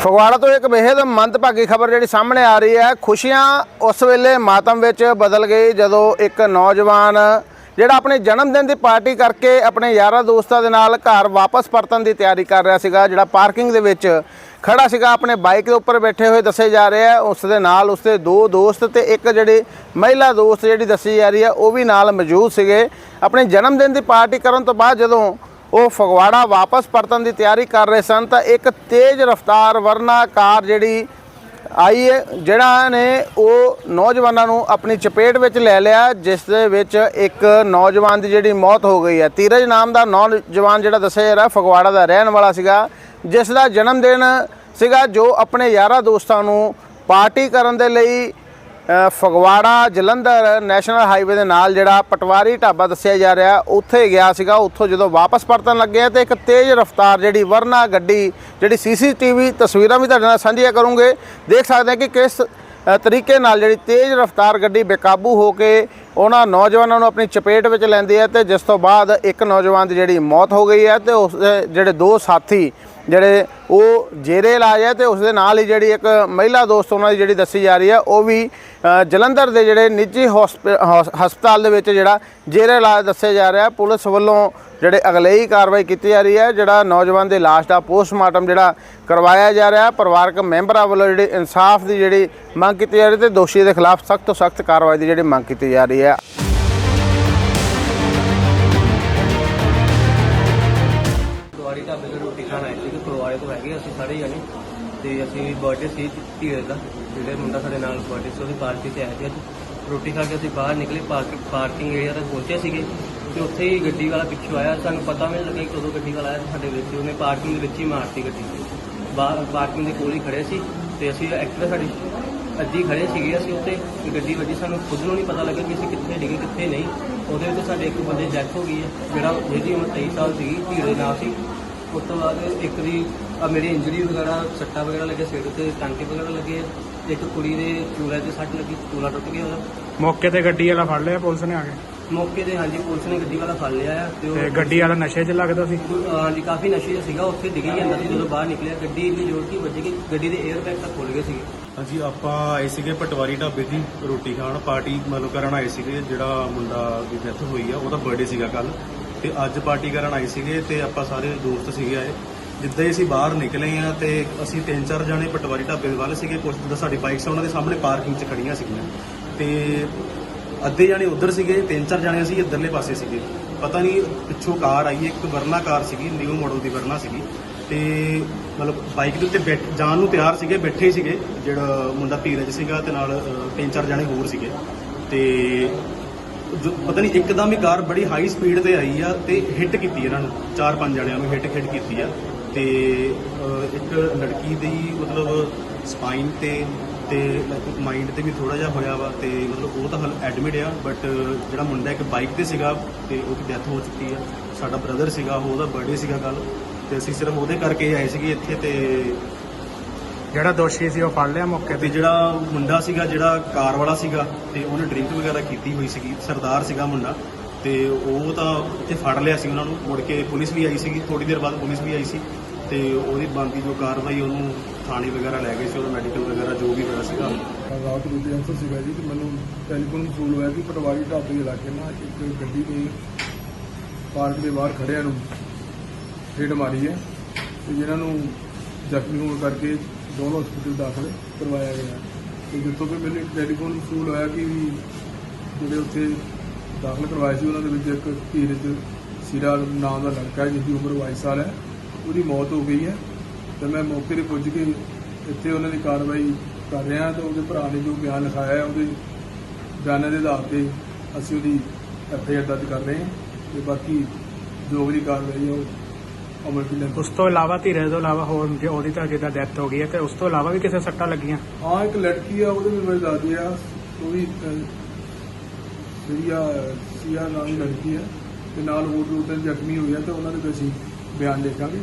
ਫਗਵਾੜਾ ਤੋਂ ਇੱਕ ਬੇहद ਮੰਦਭਾਗੀ ਖਬਰ ਜਿਹੜੀ ਸਾਹਮਣੇ ਆ ਰਹੀ ਹੈ, ਖੁਸ਼ੀਆਂ ਉਸ ਵੇਲੇ ਮਾਤਮ ਵਿੱਚ ਬਦਲ ਗਈ ਜਦੋਂ ਇੱਕ ਨੌਜਵਾਨ ਜਿਹੜਾ ਆਪਣੇ ਜਨਮ ਦਿਨ ਦੀ ਪਾਰਟੀ ਕਰਕੇ ਆਪਣੇ ਯਾਰਾਂ ਦੋਸਤਾਂ ਦੇ ਨਾਲ ਘਰ ਵਾਪਸ ਪਰਤਣ ਦੀ ਤਿਆਰੀ ਕਰ ਰਿਹਾ ਸੀਗਾ, ਜਿਹੜਾ ਪਾਰਕਿੰਗ ਦੇ ਵਿੱਚ ਖੜਾ ਸੀਗਾ, ਆਪਣੇ ਬਾਈਕ ਦੇ ਉੱਪਰ ਬੈਠੇ ਹੋਏ ਦੱਸੇ ਜਾ ਰਹੇ ਆ ਉਸ ਦੇ ਨਾਲ ਉਸਦੇ ਦੋ ਦੋਸਤ ਤੇ ਇੱਕ ਜਿਹੜੀ ਮਹਿਲਾ ਦੋਸਤ ਜਿਹੜੀ ਦੱਸੀ ਜਾ ਰਹੀ ਹੈ, ਉਹ ਵੀ ਨਾਲ ਮੌਜੂਦ ਸੀਗੇ। ਆਪਣੇ ਜਨਮ ਦਿਨ ਦੀ ਪਾਰਟੀ ਕਰਨ ਤੋਂ ਬਾਅਦ ਜਦੋਂ ਉਹ ਫਗਵਾੜਾ ਵਾਪਸ ਪਰਤਣ ਦੀ ਤਿਆਰੀ ਕਰ ਰਹੇ ਸਨ ਤਾਂ ਇੱਕ ਤੇਜ਼ ਰਫ਼ਤਾਰ ਵਰਨਾ ਕਾਰ ਜਿਹੜੀ ਆਈ ਹੈ, ਜਿਹੜਾ ਨੇ ਉਹ ਨੌਜਵਾਨਾਂ ਨੂੰ ਆਪਣੀ ਚਪੇਟ ਵਿੱਚ ਲੈ ਲਿਆ, ਜਿਸ ਦੇ ਵਿੱਚ ਇੱਕ ਨੌਜਵਾਨ ਦੀ ਜਿਹੜੀ ਮੌਤ ਹੋ ਗਈ ਹੈ। ਤੀਰਜ ਨਾਮ ਦਾ ਨੌਜਵਾਨ ਜਿਹੜਾ ਦੱਸਿਆ ਜਾ ਰਿਹਾ, ਫਗਵਾੜਾ ਦਾ ਰਹਿਣ ਵਾਲਾ ਸੀਗਾ, ਜਿਸ ਦਾ ਜਨਮ ਦਿਨ ਸੀਗਾ, ਜੋ ਆਪਣੇ ਯਾਰਾਂ ਦੋਸਤਾਂ ਨੂੰ ਪਾਰਟੀ ਕਰਨ ਦੇ ਲਈ ਫਗਵਾੜਾ ਜਲੰਧਰ ਨੈਸ਼ਨਲ ਹਾਈਵੇ ਦੇ ਨਾਲ ਜਿਹੜਾ ਪਟਵਾਰੀ ਢਾਬਾ ਦੱਸਿਆ ਜਾ ਰਿਹਾ, ਉੱਥੇ ਗਿਆ ਸੀਗਾ, ਉੱਥੋਂ ਜਦੋਂ ਵਾਪਸ ਪਰਤਣ ਲੱਗੇ ਤੇ ਇੱਕ ਤੇਜ਼ ਰਫ਼ਤਾਰ ਜਿਹੜੀ ਵਰਨਾ ਗੱਡੀ, ਜਿਹੜੀ ਸੀਸੀਟੀਵੀ ਤਸਵੀਰਾਂ ਵੀ ਤੁਹਾਡੇ ਨਾਲ ਸਾਂਝੀਆਂ ਕਰੂੰਗੇ। ਦੇਖ ਸਕਦੇ ਹਾਂ ਕਿ ਕਿਸ ਤਰੀਕੇ ਨਾਲ ਜਿਹੜੀ ਤੇਜ਼ ਰਫ਼ਤਾਰ ਗੱਡੀ ਬੇਕਾਬੂ ਹੋ ਕੇ ਉਹਨਾਂ ਨੌਜਵਾਨਾਂ ਨੂੰ ਆਪਣੀ ਚਪੇਟ ਵਿੱਚ ਲੈਂਦੀ ਹੈ ਤੇ ਜਿਸ ਤੋਂ ਬਾਅਦ ਇੱਕ ਨੌਜਵਾਨ ਦੀ ਜਿਹੜੀ ਮੌਤ ਹੋ ਗਈ ਹੈ ਤੇ ਉਸ ਦੇ ਜਿਹੜੇ ਦੋ ਸਾਥੀ ਜਿਹੜੇ ਉਹ ਜੇਰੇ ਇਲਾਜ ਹੈ ਤੇ ਉਸ ਦੇ ਨਾਲ ਹੀ ਜਿਹੜੀ ਇੱਕ ਮਹਿਲਾ ਦੋਸਤ ਉਹਨਾਂ ਦੀ ਜਿਹੜੀ ਦੱਸੀ ਜਾ ਰਹੀ ਹੈ, ਉਹ ਵੀ ਜਲੰਧਰ ਦੇ ਜਿਹੜੇ ਨਿੱਜੀ ਹੌਸਪੀ- ਹੌਸ- ਹਸਪਤਾਲ ਦੇ ਵਿੱਚ ਜਿਹੜਾ ਜੇਰੇ ਇਲਾਜ ਦੱਸਿਆ ਜਾ ਰਿਹਾ ਪੁਲਿਸ ਵੱਲੋਂ ਜਿਹੜੇ ਅਗਲੇਈ ਕਾਰਵਾਈ ਕੀਤੀ ਜਾ ਰਹੀ ਹੈ, ਜਿਹੜਾ ਨੌਜਵਾਨ ਦੇ ਲਾਸ਼ ਦਾ ਪੋਸਟਮਾਰਟਮ ਜਿਹੜਾ ਕਰਵਾਇਆ ਜਾ ਰਿਹਾ ਪਰਿਵਾਰਕ ਮੈਂਬਰਾਂ ਵੱਲੋਂ ਜਿਹੜੀ ਇਨਸਾਫ ਦੀ ਜਿਹੜੀ ਮੰਗ ਕੀਤੀ ਜਾ ਰਹੀ ਤੇ ਦੋਸ਼ੀ ਦੇ ਖਿਲਾਫ ਸਖਤ ਤੋਂ ਸਖਤ ਕਾਰਵਾਈ ਦੀ ਜਿਹੜੀ ਮੰਗ ਕੀਤੀ ਜਾ ਰਹੀ ਹੈ। ਆਏ ਤੋਂ ਹੈਗੇ ਅਸੀਂ ਸਾਰੇ ਜਾਣੇ। ਤੇ ਅਸੀਂ ਬਰਥਡੇ ਸੀ ਧੀਰੇ ਦਾ, ਜਿਹੜੇ ਮੁੰਡਾ ਸਾਡੇ ਨਾਲ ਬਰਥਡੇ ਸੀ, ਉਹਦੀ ਪਾਰਟੀ ਤੇ ਆਏ ਸੀ ਅੱਜ। ਰੋਟੀ ਖਾ ਕੇ ਅਸੀਂ ਬਾਹਰ ਨਿਕਲੇ ਪਾਰਕਿੰਗ ਪਾਰਕਿੰਗ ਏਰੀਆ ਤੱਕ ਪਹੁੰਚੇ ਸੀਗੇ। ਤੇ ਉੱਥੇ ਹੀ ਗੱਡੀ ਵਾਲਾ ਪਿੱਛੋਂ ਆਇਆ, ਸਾਨੂੰ ਪਤਾ ਵੀ ਨਹੀਂ ਲੱਗਾ ਕਿ ਕਦੋਂ ਗੱਡੀ ਵਾਲਾ ਆਇਆ, ਸਾਡੇ ਵਿੱਚ ਉਹਨੇ ਪਾਰਕਿੰਗ ਦੇ ਵਿੱਚ ਹੀ ਮਾਰਤੀ ਗੱਡੀ। ਬਾਹਰ ਪਾਰਕਿੰਗ ਦੇ ਕੋਲ ਹੀ ਖੜੇ ਸੀ, ਤੇ ਅਸੀਂ ਐਕਟਿਵਾ ਸਾਡੀ ਅੱਜੀ ਖੜੇ ਸੀਗੇ ਅਸੀਂ ਉੱਥੇ। ਤੇ ਗੱਡੀ ਵੱਜੀ, ਸਾਨੂੰ ਖੁਦ ਨੂੰ ਨਹੀਂ ਪਤਾ ਲੱਗਾ ਕਿ ਅਸੀਂ ਕਿੱਥੇ ਡਿੱਗੇ, ਕਿੱਥੇ ਨਹੀਂ। ਉਹਦੇ ਵਿੱਚ ਸਾਡੇ ਇੱਕ ਬੰਦੇ ਦੀ ਡੈਥ ਹੋ ਗਈ ਹੈ, ਜਿਹੜਾ ਜਿਹਦੀ ਉਮਰ 23 ਸਾਲ ਸੀਗੀ ਧੀਰੇ ਨਾਮ ਸੀ। ਉਸ ਤੋਂ ਬਾਅਦ ਇੱਕ ਦੀ ਆ ਮੇਰੀ ਇੰਜਰੀ ਵਗੈਰਾ ਸੱਟਾਂ ਵਗੈਰਾ ਲੱਗੇ ਸਿਰ ਤੇ ਟਾਂਕੇ ਵਗੈਰਾ ਲੱਗੇ ਇੱਕ ਕੁੜੀ ਦੇ ਚੂਲੇ ਤੇ ਸੱਟ ਲੱਗੀ ਚੂਲਾ ਟੁੱਟ ਗਿਆ ਉਹਦਾ। ਮੌਕੇ ਤੇ ਗੱਡੀ ਵਾਲਾ ਫੜ ਲਿਆ ਪੁਲਿਸ ਨੇ ਆ ਕੇ? ਮੌਕੇ ਤੇ ਹਾਂਜੀ ਪੁਲਿਸ ਨੇ ਗੱਡੀ ਵਾਲਾ ਫੜ ਲਿਆ ਆ ਤੇ ਤੇ ਉਹ ਗੱਡੀ ਵਾਲਾ ਨਸ਼ੇ 'ਚ ਲੱਗਦਾ ਸੀ? ਹਾਂਜੀ ਕਾਫੀ ਨਸ਼ੇ 'ਚ ਸੀਗਾ। ਉੱਥੇ ਡਿੱਗੀ ਜਾਂਦਾ ਸੀ ਜਦੋਂ ਬਾਹਰ ਨਿਕਲਿਆ ਗੱਡੀ ਇੰਨੀ ਜ਼ੋਰ ਦੀ ਵੱਜੀ ਕਿ ਗੱਡੀ ਦੇ 에ਅਰ ਬੈਗ ਤੱਕ ਖੁੱਲ ਗਏ ਸੀਗੇ। ਹਾਂਜੀ ਆਪਾਂ ਆਏ ਸੀਗੇ ਪਟਵਾਰੀ ਢਾਬੇ ਦੀ ਰੋਟੀ ਖਾਣ ਪਾਰਟੀ ਮਤਲਬ ਕਰਨ ਆਏ ਸੀਗੇ ਜਿਹੜਾ ਮੁੰਡਾ ਦੀ ਡੈਥ ਹੋਈ ਆ ਉਹਦਾ ਬਰਥਡੇ ਸੀਗਾ ਕੱਲ ਤੇ ਅੱਜ ਪਾਰਟੀ ਕਰਨ ਆਏ ਸੀਗੇ ਤੇ ਆਪਾਂ ਸਾਰੇ ਦੋਸਤ ਸੀਗੇ ਆਏ। ਜਿੱਦਾਂ ਹੀ ਅਸੀਂ ਬਾਹਰ ਨਿਕਲੇ ਆ ਤੇ ਅਸੀਂ ਤਿੰਨ ਚਾਰ ਜਣੇ ਪਟਵਾਰੀ ਢਾਬੇ ਵੱਲ ਸੀਗੇ ਕੁਝ ਜਿੱਦਾਂ ਸਾਡੀ ਬਾਈਕਸ ਉਹਨਾਂ ਦੇ ਸਾਹਮਣੇ ਪਾਰਕਿੰਗ 'ਚ ਖੜੀਆਂ ਸੀਗੀਆਂ। ਤੇ ਅੱਧੇ ਜਾਣੇ ਉੱਧਰ ਸੀਗੇ, ਤਿੰਨ ਚਾਰ ਜਾਣੇ ਅਸੀਂ ਇੱਧਰਲੇ ਪਾਸੇ ਸੀਗੇ। ਪਤਾ ਨਹੀਂ ਪਿੱਛੋਂ ਕਾਰ ਆਈ, ਇੱਕ ਵਰਨਾ ਕਾਰ ਸੀਗੀ ਨਿਊ ਮਾਡਲ ਦੀ ਵਰਨਾ ਸੀਗੀ। ਤੇ ਮਤਲਬ ਬਾਈਕ ਦੇ ਉੱਤੇ ਬੈਠ, ਜਾਣ ਨੂੰ ਤਿਆਰ ਸੀਗੇ, ਬੈਠੇ ਹੀ ਸੀਗੇ। ਜਿਹੜਾ ਮੁੰਡਾ ਧੀਰਜ ਸੀਗਾ ਤੇ ਨਾਲ ਤਿੰਨ ਚਾਰ ਜਣੇ ਹੋਰ ਸੀਗੇ। ਤੇ ਪਤਾ ਨਹੀਂ ਇੱਕਦਮ ਹੀ ਕਾਰ ਬੜੀ ਹਾਈ ਸਪੀਡ ਤੇ ਆਈ ਆ ਤੇ ਹਿੱਟ ਕੀਤੀ ਇਹਨਾਂ ਨੂੰ ਚਾਰ ਪੰਜ ਜਣਿਆਂ ਨੂੰ ਹਿੱਟ ਹਿੱਟ ਕੀਤੀ ਆ। ਤੇ ਅ, ਇੱਕ ਲੜਕੀ ਦੀ ਮਤਲਬ ਸਪਾਈਨ ਤੇ ਤੇ ਮਾਈਂਡ ਤੇ ਵੀ ਥੋੜਾ ਜਿਹਾ ਹੋਇਆ ਵਾ ਤੇ ਮਤਲਬ ਉਹ ਤਾਂ ਹਲ ਐਡਮਿਟ ਆ ਬਟ ਜਿਹੜਾ ਮੁੰਡਾ ਇੱਕ ਬਾਈਕ ਤੇ ਸੀਗਾ ਤੇ ਉਹਦੀ ਡੈਥ ਹੋ ਚੁੱਕੀ ਆ। ਸਾਡਾ ਬ੍ਰਦਰ ਸੀਗਾ ਉਹਦਾ ਬਰਥਡੇ ਸੀਗਾ ਕੱਲ ਤੇ ਅਸੀਂ ਸਿਰਫ ਉਹਦੇ ਕਰਕੇ ਆਏ ਸੀਗੇ ਇੱਥੇ ਤੇ ਜਿਹੜਾ ਦੋਸ਼ੀ ਸੀ ਉਹ ਫੜ ਲਿਆ ਮੌਕੇ ਤੇ। ਤੇ ਜਿਹੜਾ ਮੁੰਡਾ ਸੀਗਾ ਜਿਹੜਾ ਕਾਰ ਵਾਲਾ ਸੀਗਾ ਤੇ ਉਹਨੇ ਡਰਿੰਕ ਵਗੈਰਾ ਕੀਤੀ ਹੋਈ ਸੀਗੀ ਸਰਦਾਰ ਸੀਗਾ ਮੁੰਡਾ। ਤੇ ਉਹ ਤਾਂ ਇੱਥੇ ਫੜ ਲਿਆ ਸੀ ਉਹਨਾਂ ਨੂੰ। ਮੁੜ ਕੇ ਪੁਲਿਸ ਵੀ ਆਈ ਸੀਗੀ ਥੋੜੀ ਦੇਰ ਬਾਅਦ ਪੁਲਿਸ ਵੀ ਆਈ ਸੀ। ਤੇ ਉਹਦੀ ਬਣਦੀ ਜੋ ਕਾਰਵਾਈ ਉਹਨੂੰ ਥਾਣੇ ਵਗੈਰਾ ਲੈ ਗਏ ਸੀ ਉਹਦਾ ਮੈਡੀਕਲ ਵਗੈਰਾ ਜੋ ਵੀ ਹੋਇਆ ਸੀਗਾ। ਰਾਤ ਨੂੰ ਦੇ ਅਫਸਰ ਸੀਗਾ ਜੀ ਤੇ ਮੈਨੂੰ ਟੈਲੀਫੋਨ ਵਸੂਲ ਹੋਇਆ ਕਿ ਪਟਵਾਰੀ ਢਾਬੇ ਦੇ ਇਲਾਕੇ ਨਾਲ ਇੱਕ ਗੱਡੀ ਨੇ ਪਾਰਕ ਦੇ ਬਾਹਰ ਖੜਿਆਂ ਨੂੰ ਫੇਟ ਮਾਰੀ ਹੈ। ਤੇ ਜਿਨ੍ਹਾਂ ਨੂੰ ਜ਼ਖਮੀ ਹੋਣ ਕਰਕੇ ਦੋਨੋਂ ਹਸਪਤਾਲ ਦਾਖਲ ਕਰਵਾਇਆ ਗਿਆ। ਤੇ ਜਿੱਥੋਂ ਕਿ ਮੈਨੂੰ ਇੱਕ ਟੈਲੀਫੋਨ ਵਸੂਲ ਹੋਇਆ ਕਿ ਵੀ ਜਿਹੜੇ ਉੱਥੇ ਦਾਖਲ ਕਰਵਾਏ ਸੀ, ਉਹਨਾਂ ਦੇ ਵਿੱਚ ਇੱਕ ਧੀਰਜ ਸਿਰਾ ਨਾਮ ਦਾ ਲੜਕਾ ਹੈ, ਜਿਹਦੀ ਉਮਰ 22 ਸਾਲ ਹੈ, ਉਹਦੀ ਮੌਤ ਹੋ ਗਈ ਹੈ। ਤੇ ਮੈਂ ਮੌਕੇ ਤੇ ਪੁੱਜ ਕੇ ਇੱਥੇ ਉਹਨਾਂ ਦੀ ਕਾਰਵਾਈ ਕਰ ਰਿਹਾ ਤੇ ਉਹਦੇ ਭਰਾ ਨੇ ਜੋ ਬਿਆਨ ਲਿਖਾਇਆ ਹੈ, ਉਹਦੇ ਬਿਆਨਾਂ ਦੇ ਆਧਾਰ ਤੇ ਅਸੀਂ ਉਹਦੀ ਐਫ ਆਈ ਆਰ ਦਰਜ ਕਰ ਰਹੇ ਹਾਂ ਤੇ ਬਾਕੀ ਜੋ ਅਗਲੀ ਕਾਰਵਾਈ ਹੈ, ਉਹ ਉਸ ਤੋਂ ਇਲਾਵਾ ਧੀਰੇ ਤੋਂ ਇਲਾਵਾ ਹੋਰ ਜੇ ਉਹਦੀ ਤਾਂ ਜਿੱਦਾਂ ਡੈਥ ਹੋ ਗਈ ਹੈ ਤੇ ਉਸ ਤੋਂ ਇਲਾਵਾ ਵੀ ਕਿਸੇ ਸੱਟਾਂ ਲੱਗੀਆਂ? ਹਾਂ ਇੱਕ ਲੜਕੀ ਆ ਉਹਦੇ ਵੀ ਮੇਰੇ ਦਾਦੀ ਆ ਉਹ ਵੀ ਸੀਆ ਸੀਆ ਨਾਮ ਦੀ ਲੜਕੀ ਆ ਤੇ ਨਾਲ ਹੋਰ ਦੋ ਤਿੰਨ ਜ਼ਖਮੀ ਹੋਏ ਆ ਤੇ ਉਹਨਾਂ ਦੇ ਵੀ ਅਸੀਂ ਬਿਆਨ ਲਿਖਾਂਗੇ